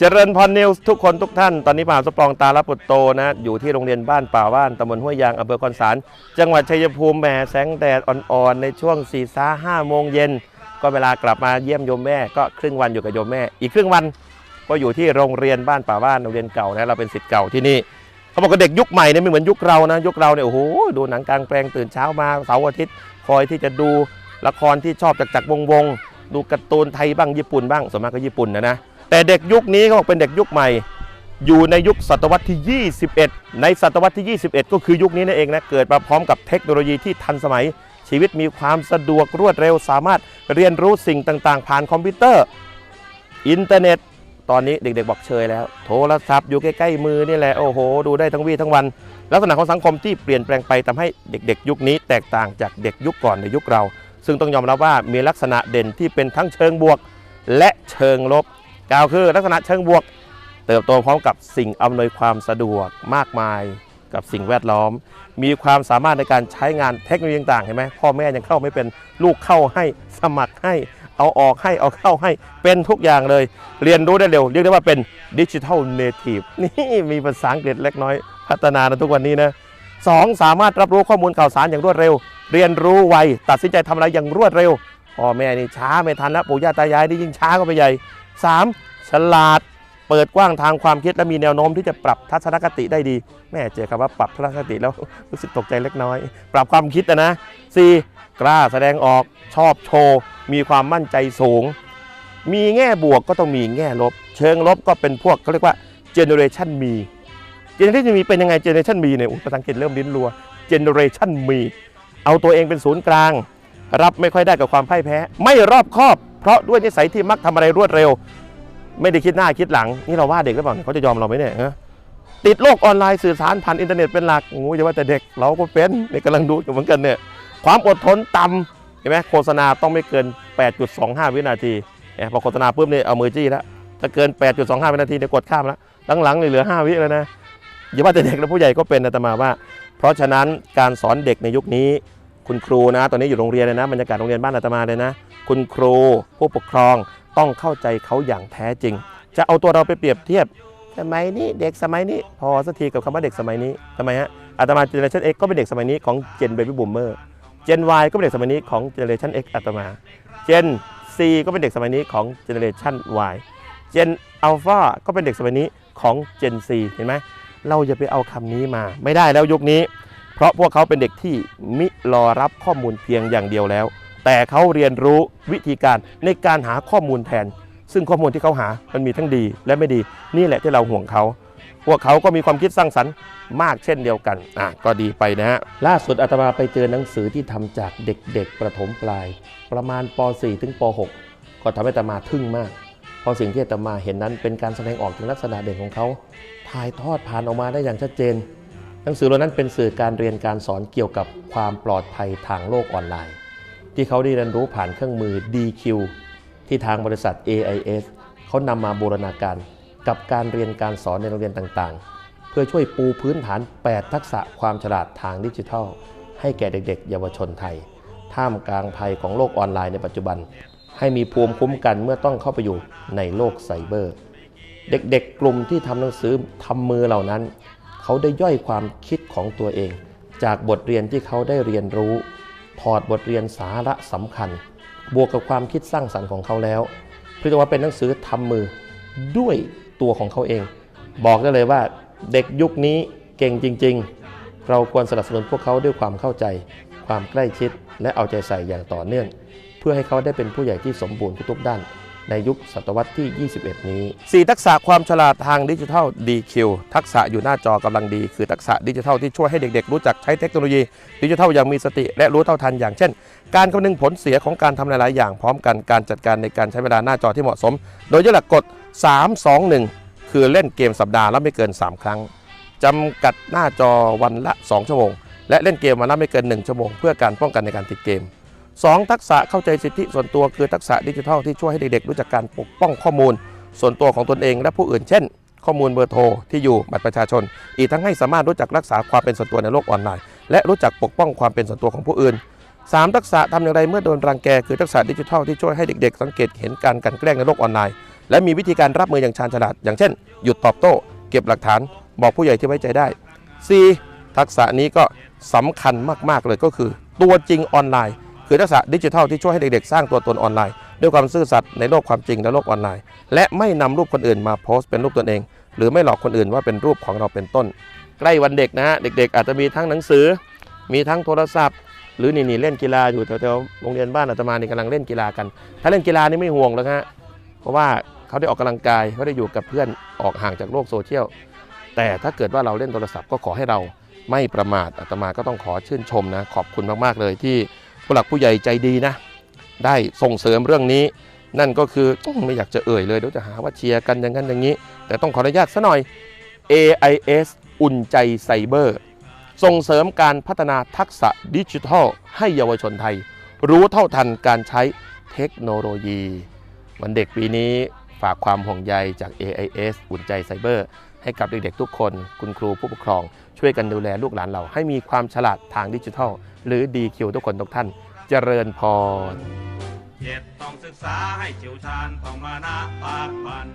เจริญพรนิวส์ทุกคนทุกท่าน ตอนนี้มหาสปองตาลปุตโตนะอยู่ที่โรงเรียนบ้านป่าว่านตำบลห้วยยางอำเภอคอนสาร จังหวัดชัยภูมิแหมแสงแดดอ่อนๆ ในช่วง4ี่สาห้าโมงเย็น ก็เวลากลับมาเยี่ยมโยมแม่ ก็ครึ่งวันอยู่กับโยมแม่ อีกครึ่งวันก็อยู่ที่โรงเรียนบ้านป่าว่านโรงเรียนเก่านะเราเป็นศิษย์เก่าที่นี่เขาบอกว่าเด็กยุคใหม่เนี่ยไม่เหมือนยุคเรานะยุคเราเนี่ยโอ้โหดูหนังกลางแปลงตื่นเช้ามาเสาร์อาทิตย์คอยที่จะดูละครที่ชอบจากจากวงวงๆดูการ์ตูนไทยบ้างญี่ปุ่นบ้างส่วนมากก็ญี่ปุ่นนะนะ แต่เด็กยุคนี้เขาบอกเป็นเด็กยุคใหม่ อยู่ในยุคศตวรรษที่ 21 ในศตวรรษที่ 21 ก็คือยุคนี้นั่นเองนะเกิดมาพร้อมกับเทคโนโลยีที่ทันสมัย ชีวิตมีความสะดวกรวดเร็ว สามารถเรียนรู้สิ่งต่างๆ ผ่านคอมพิวเตอร์ อินเทอร์เน็ต ตอนนี้เด็กๆบอกเชยแล้ว โทรศัพท์อยู่ใกล้ๆมือนี่แหละโอ้โห ดูได้ทั้งวี่ทั้งวัน ลักษณะของสังคมที่เปลี่ยนแปลงไปทำให้เด็ก ๆ ยุคนี้แตกต่างจากเด็กยุคก่อนในยุคเรา ซึ่งต้องยอมรับว่ามีลักษณะเด่นที่เป็นทั้งเชิงบวก และเชิงลบ กล่าวคือลักษณะเชิงบวก เติบโตพร้อมกับสิ่งอำนวยความสะดวกมากมายกับสิ่งแวดล้อม มีความสามารถในการใช้งานเทคโนโลยีต่างเห็นไหมพ่อแม่ยังเข้าไม่เป็นลูกเข้าให้สมัครให้ เอาออกให้เอาเข้าให้เป็นทุกอย่างเลย เรียนรู้ได้เร็ว เรียกได้ว่าเป็นดิจิทัลเนทีฟนี่มีภาษาอังกฤษเล็กน้อย พัฒนาในทุกวันนี้นะสองสามารถรับรู้ข้อมูลข่าวสารอย่างรวดเร็ว เรียนรู้ไวตัดสินใจทำอะไรอย่างรวดเร็วพ่อแม่นี่ช้าไม่ทันแล้วปู่ย่าตายายนี่ยิ่งช้าก็ไปใหญ่ 3. ฉลาดเปิดกว้างทางความคิดและมีแนวโน้มที่จะปรับทัศนคติได้ดี แม่เจอคำว่าปรับทัศนคติแล้วรู้สึกตกใจเล็กน้อย ปรับความคิดนะนะ 4. กล้าแสดงออกชอบโชว์ มีความมั่นใจสูง มีแง่บวกก็ต้องมีแง่ลบ เชิงลบก็เป็นพวกเขาเรียกว่า generation มี generation มีเป็นยังไง generation มีเนี่ยอุ๊ยภาษาอังกฤษเริ่มลิ้นรัว generation มีเอาตัวเองเป็นศูนย์กลาง รับไม่ค่อยได้กับความพ่ายแพ้ ไม่รอบคอบ เพราะด้วยนิสัยที่มักทำอะไรรวดเร็ว ไม่ได้คิดหน้าคิดหลัง นี่เราว่าเด็กหรือเปล่าเขาจะยอมเราไหมเนี่ยฮะติดโลกออนไลน์สื่อสารผ่านอินเทอร์เน็ตเป็นหลักโอ้ยอย่าว่าแต่เด็กเราก็เป็นนี่กำลังดูอยู่เหมือนกันเนี่ยความอดทนต่ำเห็นไหมโฆษณาต้องไม่เกิน 8.25 วินาทีเนี่ยพอโฆษณาปุ๊บเนี่ยเอามือจี้แล้วถ้าเกิน 8.25 วินาทีเนี่ยกดข้ามแล้วหลังๆเนี่ยเหลือ 5 วิแล้วนะอย่าว่าแต่เด็กแล้วผู้ใหญ่ก็เป็นนะแต่มาว่า เพราะฉะนั้นการสอนเด็กในยุคนี้ คุณครูนะ ตอนนี้อยู่โรงเรียนเลยนะบรรยากาศโรงเรียนบ้านอาตมาเลยนะ คุณครูผู้ปกครองต้องเข้าใจเขาอย่างแท้จริง จะเอาตัวเราไปเปรียบเทียบสมัยนี้เด็กสมัยนี้พอสักทีกับคำว่าเด็กสมัยนี้ทำไมฮะอาตมาเจเนอเรชัน X ก็เป็นเด็กสมัยนี้ของ Gen Baby Boomer Gen Y ก็เป็นเด็กสมัยนี้ของ Generation X อาตมา Gen C ก็เป็นเด็กสมัยนี้ของ Generation Y Gen Alpha ก็เป็นเด็กสมัยนี้ของ Gen C เห็นไหมเราอย่าไปเอาคำนี้มา ไม่ได้แล้วยุคนี้ เพราะพวกเขาเป็นเด็กที่มิรอรับข้อมูลเพียงอย่างเดียวแล้ว แต่เขาเรียนรู้วิธีการในการหาข้อมูลแทน ซึ่งข้อมูลที่เขาหามันมีทั้งดีและไม่ดีนี่แหละที่เราห่วงเขาพวกเขาก็มีความคิดสร้างสรรค์มากเช่นเดียวกันอะก็ดีไปนะฮะล่าสุดอาตมาไปเจอหนังสือที่ทำจากเด็กๆ ประถมปลาย ประมาณป .4 ถึงป .6 ก็ทำให้อาตมาทึ่งมาก เพราะสิ่งที่อาตมาเห็นนั้นเป็นการแสดงออกถึงลักษณะเด่นของเขาถ่ายทอดผ่านออกมาได้อย่างชัดเจน หนังสือเหล่านั้นเป็นสื่อการเรียนการสอนเกี่ยวกับความปลอดภัยทางโลกออนไลน์ ที่เขาได้เรียนรู้ผ่านเครื่องมือ DQ ที่ทางบริษัท AIS เขานำมาบูรณาการกับการเรียนการสอนในโรงเรียนต่างๆ เพื่อช่วยปูพื้นฐาน 8 ทักษะความฉลาดทางดิจิทัล ให้แก่เด็กๆ เยาวชนไทย ท่ามกลางภัยของโลกออนไลน์ในปัจจุบัน ให้มีภูมิคุ้มกันเมื่อต้องเข้าไปอยู่ในโลกไซเบอร์ เด็กๆ กลุ่มที่ทำหนังสือทำมือเหล่านั้น เขาได้ย่อยความคิดของตัวเอง จากบทเรียนที่เขาได้เรียนรู้ ถอดบทเรียนสาระสำคัญ บวกกับความคิดสร้างสรรค์ของเขาแล้วเรียกว่าเป็นหนังสือทำมือด้วยตัวของเขาเอง บอกได้เลยว่าเด็กยุคนี้เก่งจริง ๆ เราควรสนับสนุนพวกเขาด้วยความเข้าใจ ความใกล้ชิด และเอาใจใส่อย่างต่อเนื่อง เพื่อให้เขาได้เป็นผู้ใหญ่ที่สมบูรณ์ทุกๆด้าน ในยุคศตวรรษที่ 21 นี้ 4 ทักษะความฉลาดทางดิจิทัล DQ ทักษะอยู่หน้าจอกำลังดี คือทักษะดิจิทัลที่ช่วยให้เด็กๆ รู้จักใช้เทคโนโลยี ดิจิทัลอย่างมีสติและรู้เท่าทันอย่างเช่น การคำนึงผลเสียของการทำหลายๆ อย่างพร้อมกันการจัดการในการใช้เวลาหน้าจอที่เหมาะสม โดยยึดหลักกฎ 3 2 1 คือเล่นเกมสัปดาห์ละไม่เกิน 3 ครั้งจำกัดหน้าจอวันละ 2 ชั่วโมง และเล่นเกมวันละไม่เกิน 1 ชั่วโมง เพื่อการป้องกันในการติดเกม 2 ทักษะเข้าใจสิทธิส่วนตัวคือทักษะดิจิทัลที่ช่วยให้เด็กๆ รู้จักการปกป้องข้อมูล ส่วนตัวของตนเองและผู้อื่นเช่น ข้อมูลเบอร์โทรที่อยู่บัตรประชาชน อีกทั้งให้สามารถรู้จักรักษาความเป็นส่วนตัวในโลกออนไลน์ และรู้จักปกป้องความเป็นส่วนตัวของผู้อื่น 3 ทักษะทำอย่างไรเมื่อโดนรังแกคือทักษะดิจิทัลที่ช่วยให้เด็กๆ สังเกตเห็นการกันแกล้งในโลกออนไลน์ และมีวิธีการรับมืออย่างชาญฉลาด อย่างเช่น หยุดตอบโต้ เก็บหลักฐาน บอกผู้ใหญ่ที่ไว้ใจได้ 4. ทักษะนี้ก็สำคัญมากๆเลยก็คือ ตัวจริงออนไลน์ คือทักษะดิจิทัลที่ช่วยให้เด็กๆ สร้างตัวตนออนไลน์ ด้วยความซื่อสัตย์ในโลกความจริงและโลกออนไลน์ และไม่นำรูปคนอื่นมาโพสต์เป็นรูปตนเอง หรือไม่หลอกคนอื่นว่าเป็นรูปของเราเป็นต้น ใกล้วันเด็กนะฮะเด็ก ๆ อาจจะมีทั้งหนังสือ มีทั้งโทรศัพท์ หรือนี่นี่เล่นกีฬาอยู่แถวๆโรงเรียนบ้านอาตมานี่กำลังเล่นกีฬากัน ถ้าเล่นกีฬานี่ไม่ห่วงแล้วฮะเพราะว่าเขาได้ออกกำลังกายเขาได้อยู่กับเพื่อนออกห่างจากโลกโซเชียลแต่ถ้าเกิดว่าเราเล่นโทรศัพท์ก็ขอให้เราไม่ประมาทอาตมาก็ต้องขอชื่นชมนะขอบคุณมากๆเลยที่ ผู้หลักผู้ใหญ่ใจดีนะ ได้ส่งเสริมเรื่องนี้ นั่นก็คืออื้อไม่อยากจะเอ่ยเลยเดี๋ยวจะหาว่าเชียร์กันอย่างนั้นอย่างนี้ แต่ต้องขออนุญาตซะหน่อย AIS อุ่นใจไซเบอร์ ส่งเสริมการพัฒนาทักษะดิจิทัล ให้เยาวชนไทย รู้เท่าทันการใช้เทคโนโลยี วันเด็กปีนี้ฝากความห่วงใยจาก AIS อุ่นใจไซเบอร์ ให้กับเด็กๆทุกคน คุณครูผู้ปกครอง ช่วยกันดูแลลูกหลานเรา ให้มีความฉลาดทางดิจิทัล หรือดีคิวทุกคนทุกท่านเจริญพรเจ็บต้องศึกษาให้เฉียวชาญต้องมานะปากปัน